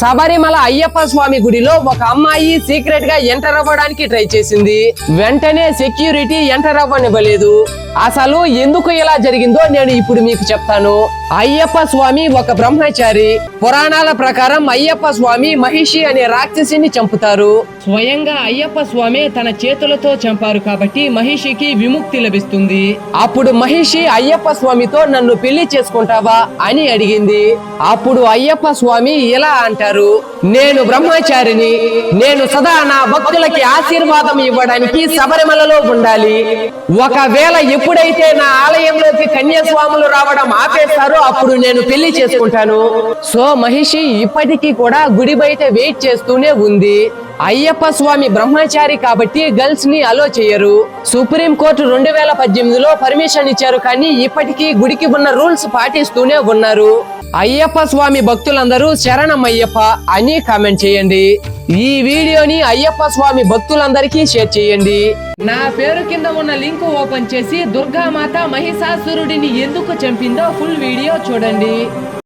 శబరిమల అయ్యప్ప స్వామి గుడిలో ఒక అమ్మాయి సీక్రెట్గా ఎంటర్ అవ్వడానికి ట్రై చేసింది. వెంటనే సెక్యూరిటీ ఎంటర్ అవ్వనివ్వలేదు. అసలు ఎందుకు ఇలా జరిగిందో నేను ఇప్పుడు మీకు చెప్తాను. అయ్యప్ప స్వామి ఒక బ్రహ్మచారి. పురాణాల ప్రకారం అయ్యప్ప స్వామి మహిషి అనే రాక్షసిని చంపుతారు. స్వయంగా అయ్యప్ప స్వామి తన చేతులతో చంపారు కాబట్టి మహిషికి విముక్తి లభిస్తుంది. అప్పుడు మహిషి అయ్యప్ప స్వామితో నన్ను పెళ్ళి చేసుకుంటావా అని అడిగింది. అప్పుడు అయ్యప్ప స్వామి ఇలా అంటారు. నేను బ్రహ్మచారిని నేను సదా నా భక్తులకి ఆశీర్వాదం ఇవ్వడానికి శబరిమలలో ఉండాలి. ఒకవేళ ఎప్పుడైతే నా ఆలయంలోకి కన్యాస్వాములు రావడం ఆపేస్తారో అప్పుడు నేను పెళ్ళి చేసుకుంటాను. సో మహిషి ఇప్పటికీ కూడా గుడి బయట వెయిట్ చేస్తూనే ఉంది. అయ్యప్ప స్వామి బ్రహ్మచారి కాబట్టి గర్ల్స్ని అలో చేయరు. సుప్రీం కోర్టు రెండు వేల పద్దెనిమిదిలో పర్మిషన్ ఇచ్చారు కానీ ఇప్పటికీ గుడికి ఉన్న రూల్స్ పాటిస్తూనే ఉన్నారు. అయ్యప్ప స్వామి భక్తులందరూ శరణం అయ్యప్ప అని కామెంట్ చేయండి. ఈ వీడియోని అయ్యప్ప స్వామి భక్తులందరికీ షేర్ చేయండి. నా పేరు కింద ఉన్న లింక్ ఓపెన్ చేసి దుర్గామాత మహిషాసురుడిని ఎందుకు చంపిందో ఫుల్ వీడియో చూడండి.